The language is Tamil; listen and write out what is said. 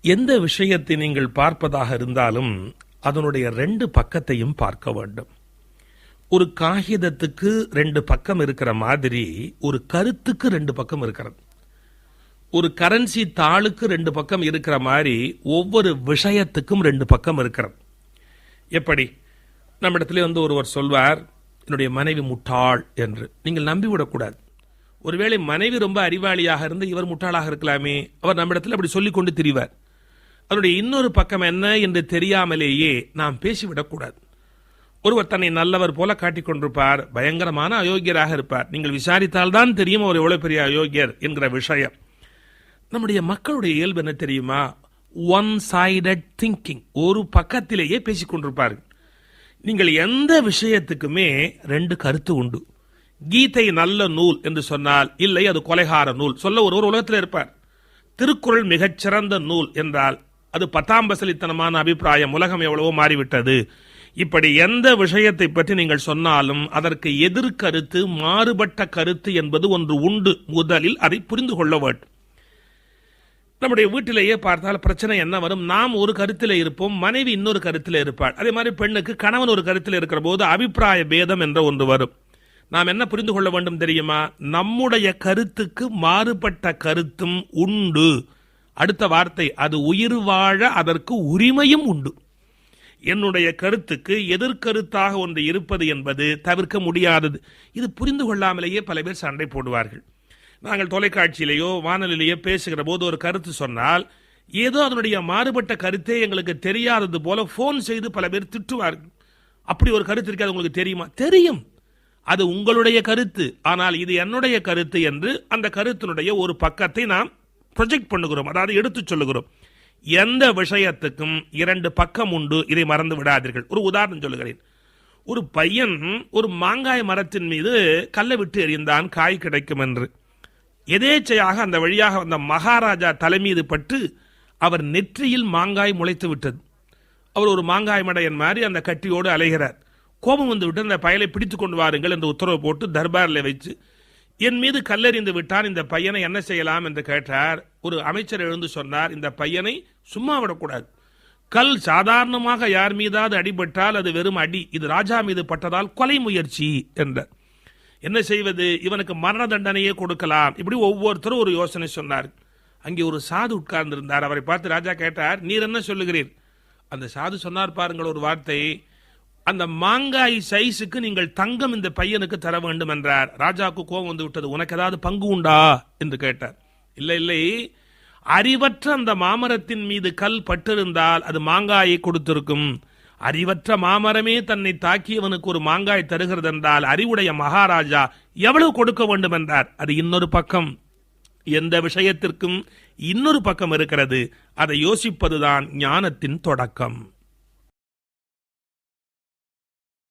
எந்த விஷயத்தை நீங்கள் பார்ப்பதாக இருந்தாலும் அதனுடைய ரெண்டு பக்கத்தையும் பார்க்க வேண்டும். ஒரு காகிதத்துக்கு ரெண்டு பக்கம் இருக்கிற மாதிரி ஒரு கருத்துக்கு ரெண்டு பக்கம் இருக்கிறது. ஒரு கரன்சி தாளுக்கு ரெண்டு பக்கம் இருக்கிற மாதிரி ஒவ்வொரு விஷயத்துக்கும் ரெண்டு பக்கம் இருக்கிறது. எப்படி? நம்ம இடத்துல வந்து ஒருவர் சொல்வார் என்னுடைய மனைவி முட்டாள் என்று. நீங்கள் நம்பிவிடக்கூடாது ஒருவேளை மனைவி ரொம்ப அறிவாளியாக இருந்து இவர் முட்டாளாக இருக்கலாமே அவர் நம்ம இடத்துல அப்படி சொல்லிக் கொண்டு திரிவார். அதனுடைய இன்னொரு பக்கம் என்ன என்று தெரியாமலேயே நாம் பேசிவிடக்கூடாது. ஒருவர் தன்னை நல்லவர் போல காட்டிக்கொண்டிருப்பார் பயங்கரமான அயோக்கியராக இருப்பார். நீங்கள் விசாரித்தால் தான் தெரியும் அவர் எவ்வளவு பெரிய அயோக்கியர் என்கிற விஷயம். நம்முடைய மக்களுடைய இயல்பு என்ன தெரியுமா? ஒன் சைடட் திங்கிங் ஒரு பக்கத்திலேயே பேசிக்கொண்டிருப்பார்கள் நீங்கள் எந்த விஷயத்துக்குமே ரெண்டு கருத்து உண்டு. கீதை நல்ல நூல் என்று சொன்னால் இல்லை அது கொலைகார நூல். சொல்ல ஒரு ஒரு உலகத்தில் இருப்பார். திருக்குறள் மிகச்சிறந்த நூல் என்றால் அது பத்தாம் பசலித்தனமான அபிப்பிராயம் உலகம் எவ்வளவோ மாறிவிட்டது. இப்படி எந்த விஷயத்தை பற்றி நீங்கள் சொன்னாலும் அதற்கு எதிர்கருத்து மாறுபட்ட கருத்து என்பது ஒன்று உண்டு. முதலில் அதை புரிந்து கொள்ள வேண்டும் நம்முடைய வீட்டிலேயே பார்த்தால் பிரச்சனை என்ன வரும்? நாம் ஒரு கருத்தில் இருப்போம் மனைவி இன்னொரு கருத்தில் இருப்பாள். அதே மாதிரி பெண்ணுக்கு கணவன் ஒரு கருத்தில் இருக்கிற போது அபிப்பிராய பேதம் என்ற ஒன்று வரும். நாம் என்ன புரிந்து கொள்ள வேண்டும் தெரியுமா? நம்முடைய கருத்துக்கு மாறுபட்ட கருத்தும் உண்டு. அடுத்த வார்த்தை அது உயிர் வாழ அதற்கு உரிமையும் உண்டு. என்னுடைய கருத்துக்கு எதிர்கருத்தாக ஒன்று இருப்பது என்பது தவிர்க்க முடியாதது. இது புரிந்து கொள்ளாமலேயே பல பேர் சண்டை போடுவார்கள். நாங்கள் தொலைக்காட்சியிலேயோ வானொலியிலேயோ பேசுகிற போது ஒரு கருத்து சொன்னால் ஏதோ அதனுடைய மாறுபட்ட கருத்தே எங்களுக்கு தெரியாதது போல ஃபோன் செய்து பல பேர் திட்டுவார்கள். அப்படி ஒரு கருத்து இருக்காது உங்களுக்கு தெரியுமா? தெரியும். அது உங்களுடைய கருத்து. ஆனால் இது என்னுடைய கருத்து என்று அந்த கருத்தினுடைய ஒரு பக்கத்தை நாம் ப்ரொஜெக்ட் பண்ணுகிறோம். அதாவது எடுத்துச் சொல்லுகிறோம். எந்த விஷயத்துக்கும் இரண்டு பக்கம் உண்டு. இதை மறந்து விடாதீர்கள். ஒரு உதாரணம் சொல்லுகிறேன். ஒரு பையன் ஒரு மாங்காய் மரத்தின் மீது கல்லை விட்டு எறிந்தான். காய் கிடைக்கும் என்று. எதேச்சையாக அந்த வழியாக வந்த மகாராஜா தலைமீது பட்டு அவர் நெற்றியில் மாங்காய் முளைத்து விட்டது. அவர் ஒரு மாங்காய் மடையன் மாதிரி அந்த கட்டியோடு அலைகிறார். கோபம் வந்து விட்டு அந்த பயலை பிடித்து கொண்டு வாருங்கள் என்று உத்தரவு போட்டு தர்பாரில் வைத்து என் மீது கல்லெறிந்து விட்டான் இந்த பையனை என்ன செய்யலாம்? என்று கேட்டார். ஒரு அமைச்சர் எழுந்து சொன்னார் இந்த பையனை சும்மா விடக்கூடாது. கல் சாதாரணமாக யார் மீதாவது அடிபட்டால் அது வெறும் அடி. இது ராஜா மீது பட்டதால் கொலை முயற்சி என்றார். என்ன செய்வது? இவனுக்கு மரண தண்டனையே கொடுக்கலாம். இப்படி ஒவ்வொருத்தரும் ஒரு யோசனை சொன்னார். அங்கே ஒரு சாது உட்கார்ந்திருந்தார். அவரை பார்த்து ராஜா கேட்டார் நீர் என்ன சொல்லுகிறீர்? அந்த சாது சொன்னார் பாருங்கள் ஒரு வார்த்தை. அந்த மாங்காய் சைஸுக்கு நீங்கள் தங்கம் இந்த பையனுக்கு தர வேண்டும் என்றார். ராஜாவுக்கு கோபம் வந்து விட்டது. உனக்கு ஏதாவது பங்கு உண்டா? என்று கேட்டார். இல்லை இல்லை. அறிவற்ற அந்த மாமரத்தின் மீது கல் பட்டிருந்தால் அது மாங்காயை கொடுத்திருக்கும். அறிவற்ற மாமரமே தன்னை தாக்கியவனுக்கு ஒரு மாங்காய் தருகிறது என்றால் அறிவுடைய மகாராஜா எவ்வளவு கொடுக்க வேண்டும் என்றார் அது இன்னொரு பக்கம். எந்த விஷயத்திற்கும் இன்னொரு பக்கம் இருக்கிறது. அதை யோசிப்பதுதான் ஞானத்தின் தொடக்கம்.